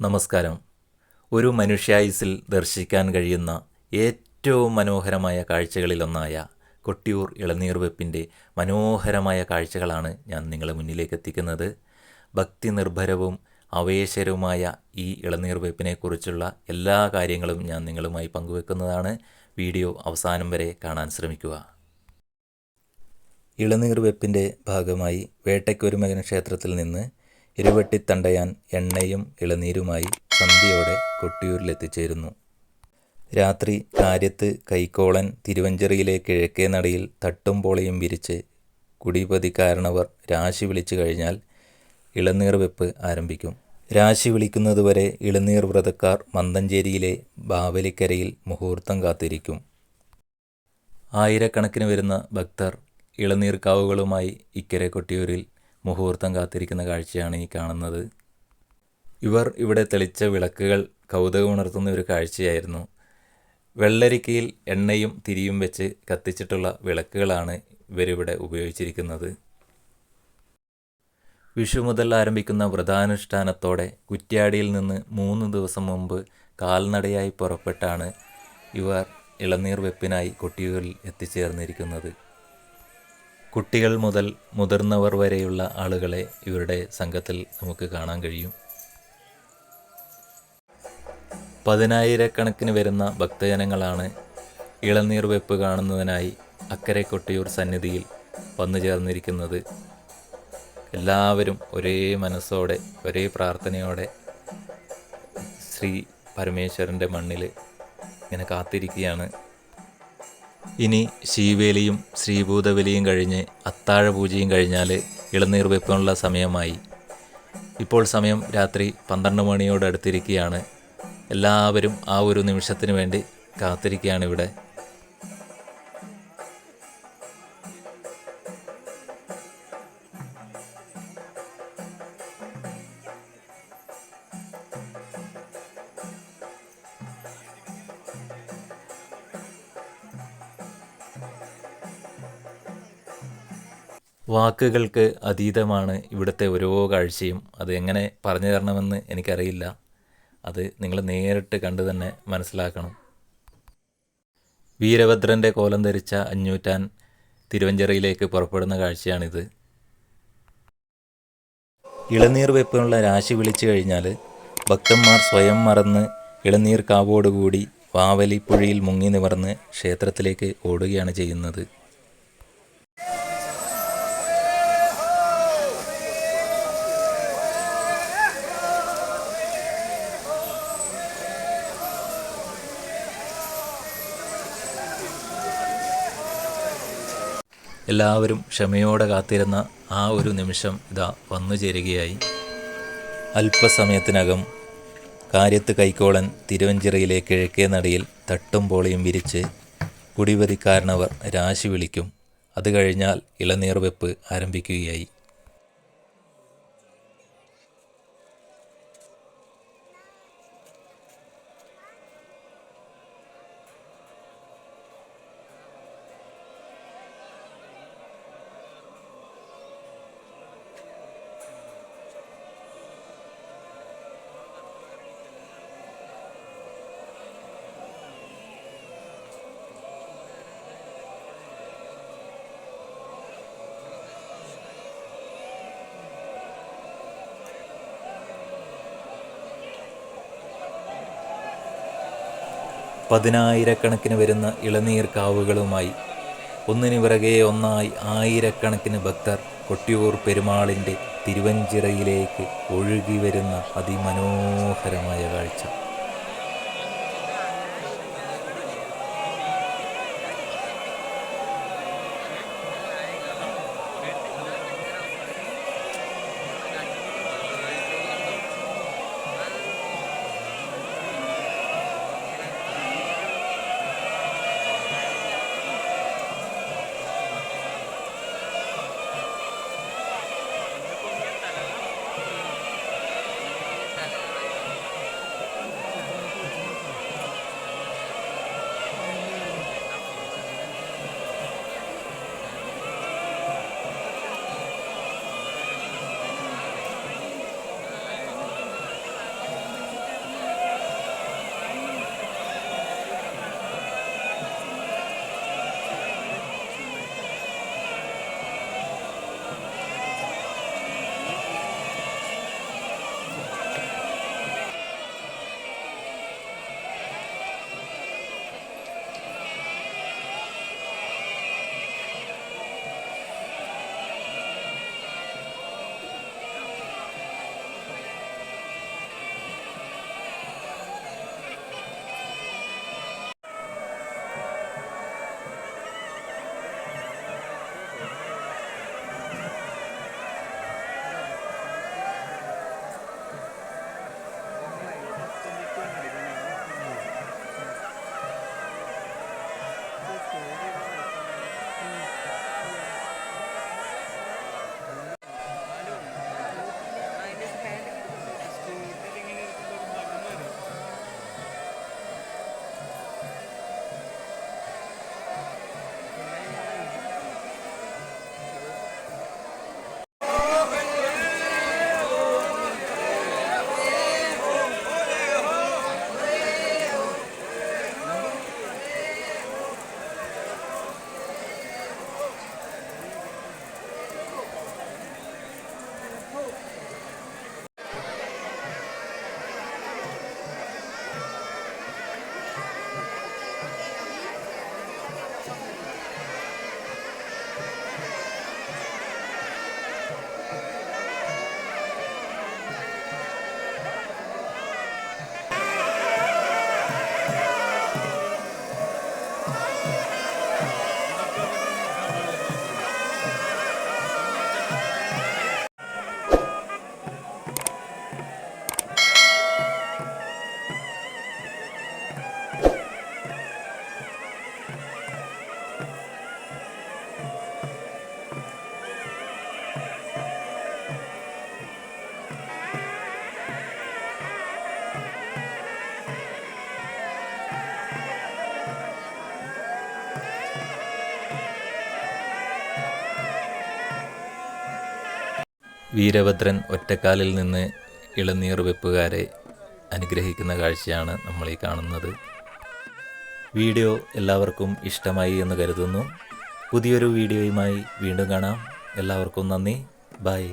നമസ്കാരം. ഒരു മനുഷ്യായുസിൽ ദർശിക്കാൻ കഴിയുന്ന ഏറ്റവും മനോഹരമായ കാഴ്ചകളിലൊന്നായ കൊട്ടിയൂർ ഇളനീർ വെപ്പിന്റെ മനോഹരമായ കാഴ്ചകളാണ് ഞാൻ നിങ്ങളുടെ മുന്നിലേക്ക് എത്തിക്കുന്നത് ഭക്തി നിർഭരവും ആവേശരവുമായ ഈ ഇളനീർ വെപ്പിനെക്കുറിച്ചുള്ള എല്ലാ കാര്യങ്ങളും ഞാൻ നിങ്ങളുമായി പങ്കുവെക്കുന്നതാണ്. വീഡിയോ അവസാനം വരെ കാണാൻ ശ്രമിക്കുക. ഇളനീർ വെപ്പിന്റെ ഭാഗമായി വേട്ടയ്ക്കൊരുമകൻ ക്ഷേത്രത്തിൽ നിന്ന് ഇരുവട്ടിത്തണ്ടയാൻ എണ്ണയും ഇളനീരുമായി സന്ധ്യയോടെ കൊട്ടിയൂരിലെത്തിച്ചേരുന്നു. രാത്രി കാര്യത്ത് കൈക്കോളൻ തിരുവഞ്ചറിയിലെ കിഴക്കേ നടയിൽ തട്ടും പോളയും വിരിച്ച് കുടിപതി കാരണവർ രാശി വിളിച്ചു കഴിഞ്ഞാൽ ഇളനീർ വെപ്പ് ആരംഭിക്കും. രാശി വിളിക്കുന്നതുവരെ ഇളനീർ വ്രതക്കാർ മന്തഞ്ചേരിയിലെ ബാവലിക്കരയിൽ മുഹൂർത്തം കാത്തിരിക്കും. ആയിരക്കണക്കിന് വരുന്ന ഭക്തർ ഇളനീർക്കാവുകളുമായി ഇക്കരെ കൊട്ടിയൂരിൽ മുഹൂർത്തം കാത്തിരിക്കുന്ന കാഴ്ചയാണ് ഈ കാണുന്നത്. ഇവർ ഇവിടെ തെളിച്ച വിളക്കുകൾ കൗതുകമുണർത്തുന്ന ഒരു കാഴ്ചയായിരുന്നു. വെള്ളരിക്കയിൽ എണ്ണയും തിരിയും വെച്ച് കത്തിച്ചിട്ടുള്ള വിളക്കുകളാണ് ഇവരിവിടെ ഉപയോഗിച്ചിരിക്കുന്നത്. വിഷു മുതൽ ആരംഭിക്കുന്ന വ്രതാനുഷ്ഠാനത്തോടെ കുറ്റ്യാടിയിൽ നിന്ന് മൂന്ന് ദിവസം മുമ്പ് കാൽനടയായി പുറപ്പെട്ടാണ് ഇവർ ഇളനീർ വെപ്പിനായി കൊട്ടിയൂരിൽ എത്തിച്ചേർന്നിരിക്കുന്നത്. കുട്ടികൾ മുതൽ മുതിർന്നവർ വരെയുള്ള ആളുകളെ ഇവരുടെ സംഘത്തിൽ നമുക്ക് കാണാൻ കഴിയും. പതിനായിരക്കണക്കിന് വരുന്ന ഭക്തജനങ്ങളാണ് ഇളനീർ വെപ്പ് കാണുന്നതിനായി അക്കരെ കൊട്ടിയൂർ സന്നിധിയിൽ വന്നു ചേർന്നിരിക്കുന്നത്. എല്ലാവരും ഒരേ മനസ്സോടെ ഒരേ പ്രാർത്ഥനയോടെ ശ്രീ പരമേശ്വരന്റെ മണ്ണിൽ ഇങ്ങനെ കാത്തിരിക്കുകയാണ്. ഇനി ശീവേലിയും ശ്രീഭൂതബലിയും കഴിഞ്ഞ് അത്താഴ പൂജയും കഴിഞ്ഞാൽ ഇളനീർ വെപ്പിനുള്ള സമയമായി. ഇപ്പോൾ സമയം രാത്രി പന്ത്രണ്ട് മണിയോട് അടുത്തിരിക്കുകയാണ് എല്ലാവരും ആ ഒരു നിമിഷത്തിന് വേണ്ടി കാത്തിരിക്കുകയാണ് ഇവിടെ. വാക്കുകൾക്ക് അതീതമാണ് ഇവിടുത്തെ ഓരോ കാഴ്ചയും. അത് എങ്ങനെ പറഞ്ഞു തരണമെന്ന് എനിക്കറിയില്ല. അത് നിങ്ങൾ നേരിട്ട് കണ്ടു തന്നെ മനസ്സിലാക്കണം. വീരഭദ്രന്റെ കോലം ധരിച്ച അഞ്ഞൂറ്റാൻ തിരുവഞ്ചിറയിലേക്ക് പുറപ്പെടുന്ന കാഴ്ചയാണിത്. ഇളനീർ വെപ്പിനുള്ള രാശി വിളിച്ചു കഴിഞ്ഞാൽ ഭക്തന്മാർ സ്വയം മറന്ന് ഇളനീർ കാവോടുകൂടി വാവലിപ്പുഴയിൽ മുങ്ങി നിവർന്ന് ക്ഷേത്രത്തിലേക്ക് ഓടുകയാണ് ചെയ്യുന്നത്. എല്ലാവരും ക്ഷമയോടെ കാത്തിരുന്ന ആ ഒരു നിമിഷം ഇതാ വന്നു ചേരുകയായി. അല്പസമയത്തിനകം കാര്യത്ത് കൈക്കോളൻ തിരുവഞ്ചിറയിലെ കിഴക്കേ നടയിൽ തട്ടും പോളിയും വിരിച്ച് കുടിവതിക്കാരനവർ രാശി വിളിക്കും. അത് കഴിഞ്ഞാൽ ഇളനീർവെപ്പ് ആരംഭിക്കുകയായി. പതിനായിരക്കണക്കിന് വരുന്ന ഇളനീർ കാവുകളുമായി ഒന്നിനു പിറകെ ഒന്നായി ആയിരക്കണക്കിന് ഭക്തർ കൊട്ടിയൂർ പെരുമാളിന്റെ തിരുവഞ്ചിറയിലേക്ക് ഒഴുകി വരുന്ന അതിമനോഹരമായ കാഴ്ച. വീരഭദ്രൻ ഒറ്റക്കാലിൽ നിന്ന് ഇളനീർ വെപ്പുകാരെ അനുഗ്രഹിക്കുന്ന കാഴ്ചയാണ് നമ്മൾ ഈ കാണുന്നത്. വീഡിയോ എല്ലാവർക്കും ഇഷ്ടമായി എന്ന് കരുതുന്നു. പുതിയൊരു വീഡിയോയുമായി വീണ്ടും കാണാം. എല്ലാവർക്കും നന്ദി. ബൈ.